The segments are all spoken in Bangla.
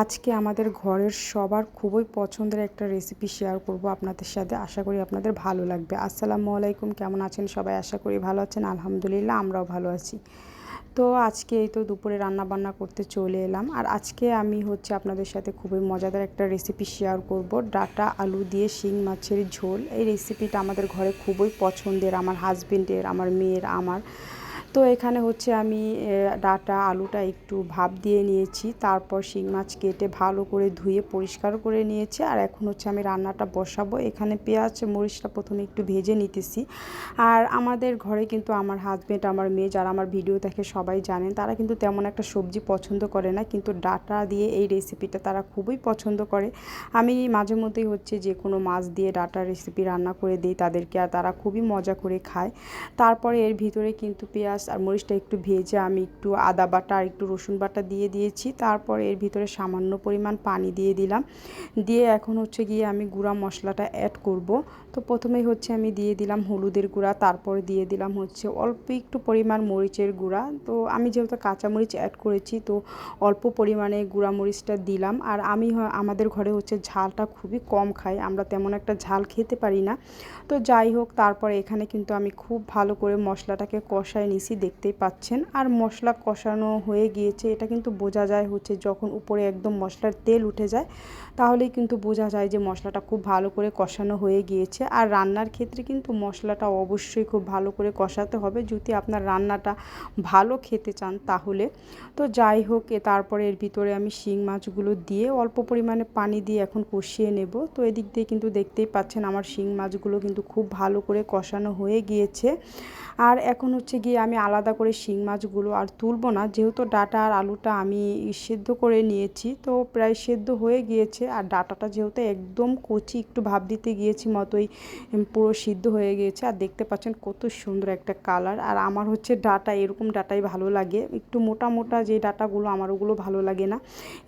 আজকে আমাদের ঘরের সবার খুবই পছন্দের একটা রেসিপি শেয়ার করব আপনাদের সাথে। আশা করি আপনাদের ভালো লাগবে। আসসালামু আলাইকুম, কেমন আছেন সবাই? আশা করি ভালো আছেন, আলহামদুলিল্লাহ আমরাও ভালো আছি। তো আজকে এই তো দুপুরে রান্না বান্না করতে চলে এলাম। আর আজকে আমি হচ্ছে আপনাদের সাথে খুবই মজাদার একটা রেসিপি শেয়ার করব। ডাটা আলু দিয়ে শিং মাছের ঝোল। এই রেসিপিটা আমাদের ঘরে খুবই পছন্দের। আমার হাজবেন্ডের আমার মেয়ের, আমার। তো এখানে হচ্ছে আমি ডাটা, আলুটা একটু ভাপ দিয়ে নিয়েছি। তারপর শিং মাছ কেটে ভালো করে ধুয়ে পরিষ্কার করে নিয়েছি। আর এখন হচ্ছে আমি রান্নাটা বসাবো। এখানে পেঁয়াজ, মরিচটা প্রথমে একটু ভেজে নিতেছি। আর আমাদের ঘরে কিন্তু আমার হাজব্যান্ড আমার মেয়ে যারা আমার ভিডিও দেখে সবাই জানেন, তারা কিন্তু তেমন একটা সবজি পছন্দ করে না। কিন্তু ডাটা দিয়ে এই রেসিপিটা তারা খুবই পছন্দ করে। আমি মাঝে মধ্যেই হচ্ছে যে কোনো মাছ দিয়ে ডাটা রেসিপি রান্না করে দিই তাদেরকে। আর তারা খুবই মজা করে খায়। তারপরে এর ভিতরে কিন্তু পেঁয়াজ পেঁয়াজ আর মরিচটা একটু ভেজে আমি একটু আদা বাটা আর একটু রসুন বাটা দিয়ে দিয়েছি। তারপর এর ভিতরে সামান্য পরিমাণ পানি দিয়ে দিলাম। দিয়ে এখন হচ্ছে গিয়ে আমি গুঁড়া মশলাটা অ্যাড করব। তো প্রথমেই হচ্ছে আমি দিয়ে দিলাম হলুদের গুঁড়া, তারপর দিয়ে দিলাম হচ্ছে অল্প একটু পরিমাণ মরিচের গুঁড়া। তো আমি যেহেতু কাঁচামরিচ অ্যাড করেছি, তো অল্প পরিমাণে গুঁড়া মরিচটা দিলাম। আর আমি আমাদের ঘরে হচ্ছে ঝালটা খুবই কম খাই, আমরা তেমন একটা ঝাল খেতে পারি না। তো যাই হোক, তারপর এখানে কিন্তু আমি খুব ভালো করে মশলাটাকে কষায় নিছি। দিয়েছি দেখতেই পাচ্ছেন। আর মশলা কষানো হয়ে গিয়েছে। এটা কিন্তু বোঝা যায় হচ্ছে যখন উপরে একদম মশলার তেল উঠে যায়, তাহলেই কিন্তু বোঝা যায় যে মশলাটা খুব ভালো করে কষানো হয়ে গিয়েছে। আর রান্নার ক্ষেত্রে কিন্তু মশলাটা অবশ্যই খুব ভালো করে কষাতে হবে। যদি আপনার রান্নাটা ভালো খেতে চান তাহলে। তো যাই হোক তারপরে এর ভিতরে আমি শিং মাছগুলো দিয়ে অল্প পরিমাণে পানি দিয়ে এখন কষিয়ে নেব। তো এদিক দিয়ে কিন্তু দেখতেই পাচ্ছেন আমার শিং মাছগুলো কিন্তু খুব ভালো করে কষানো হয়ে গিয়েছে। আর এখন হচ্ছে গিয়ে আমি আলাদা করে শিং মাছগুলো আর তুলবো না। যেহেতু ডাটা আর আলুটা আমি সেদ্ধ করে নিয়েছি, তো প্রায় সেদ্ধ হয়ে গিয়েছে। আর ডাটাটা যেহেতু একদম কচি, একটু ভাব দিতে গিয়েছি মতোই পুরো সিদ্ধ হয়ে গিয়েছে। আর দেখতে পাচ্ছেন কত সুন্দর একটা কালার। আর আমার হচ্ছে ডাটা, এরকম ডাটাই ভালো লাগে। একটু মোটা মোটা যে ডাটাগুলো, আমার ওগুলো ভালো লাগে না।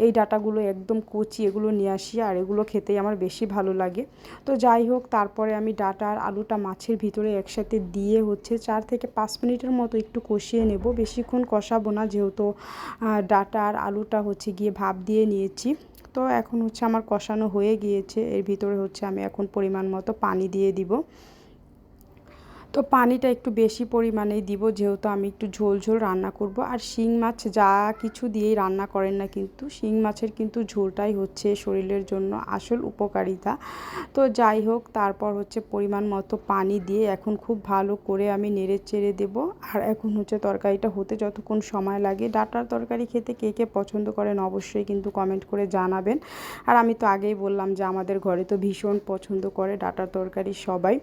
এই ডাটাগুলো একদম কচি, এগুলো নিয়ে আসি আর এগুলো খেতেই আমার বেশি ভালো লাগে। তো যাই হোক, তারপরে আমি ডাটা আর আলুটা মাছের ভিতরে একসাথে দিয়ে হচ্ছে চার থেকে পাঁচ মিনিটের মতো একটু কষিয়ে নেব। বেশিক্ষণ কষাবো না, যেহেতু ডাটা আর আলুটা হচ্ছে গিয়ে ভাপ দিয়ে নিয়েছি। তো এখন হচ্ছে আমার কষানো হয়ে গিয়েছে। এর ভিতরে হচ্ছে আমি এখন পরিমাণ মতো পানি দিয়ে দিব। তো পানিটা একটু বেশি পরিমাণেই দিব, যেহেতু আমি একটু ঝোল ঝোল রান্না করব। আর শিং মাছ যা কিছু দিয়েই রান্না করেন না কিন্তু, শিং মাছের কিন্তু ঝোলটাই হচ্ছে শরীরের জন্য আসল উপকারিতা। তো যাই হোক, তারপর হচ্ছে পরিমাণ মতো পানি দিয়ে এখন খুব ভালো করে আমি নেড়ে চেড়ে দেবো। আর এখন হচ্ছে তরকারিটা হতে যতক্ষণ সময় লাগে, ডাটার তরকারি খেতে কে কে পছন্দ করেন অবশ্যই কিন্তু কমেন্ট করে জানাবেন। আর আমি তো আগেই বললাম যে আমাদের ঘরে তো ভীষণ পছন্দ করে ডাটার তরকারি সবাই।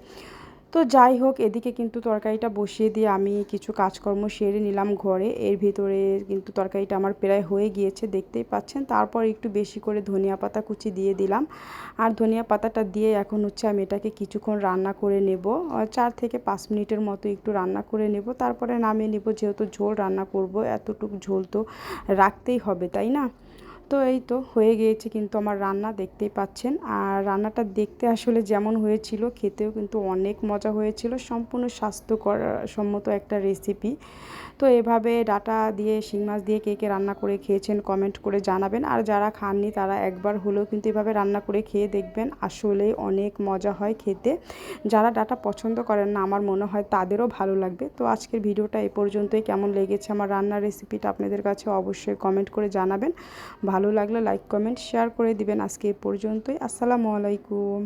তো যাই হোক, এদিকে কিন্তু তরকারিটা বসিয়ে দিয়ে আমি কিছু কাজকর্ম সেরে নিলাম ঘরে। এর ভিতরে কিন্তু তরকারিটা আমার প্রায় হয়ে গিয়েছে, দেখতেই পাচ্ছেন। তারপর একটু বেশি করে ধনিয়া পাতা কুচি দিয়ে দিলাম। আর ধনিয়া পাতাটা দিয়ে এখন হচ্ছে আমি এটাকে কিছুক্ষণ রান্না করে নেব। চার থেকে পাঁচ মিনিটের মতো একটু রান্না করে নেব। তারপরে নামিয়ে নেব, যেহেতু ঝোল রান্না করব, এতটুকু ঝোল তো রাখতেই হবে, তাই না? তো এই তো হয়ে গিয়েছে কিন্তু আমার রান্না, দেখতেই পাচ্ছেন। আর রান্নাটা দেখতে আসলে যেমন হয়েছিল, খেতেও কিন্তু অনেক মজা হয়েছিল। সম্পূর্ণ স্বাস্থ্যকর সম্মত একটা রেসিপি তো এভাবে ডাটা দিয়ে, শিং মাছ দিয়ে কে কে রান্না করে খেয়েছেন কমেন্ট করে জানাবেন। আর যারা খাননি, তারা একবার হলেও কিন্তু এভাবে রান্না করে খেয়ে দেখবেন, আসলে অনেক মজা হয় খেতে। যারা ডাটা পছন্দ করেন না, আমার মনে হয় তাদেরও ভালো লাগবে। তো আজকের ভিডিওটা এ পর্যন্তই। কেমন লেগেছে আমার রান্নার রেসিপিটা আপনাদের কাছে অবশ্যই কমেন্ট করে জানাবেন। ভালো লাগলে লাইক কমেন্ট শেয়ার করে দিবেন আজকে এ পর্যন্তই। আসসালামু আলাইকুম।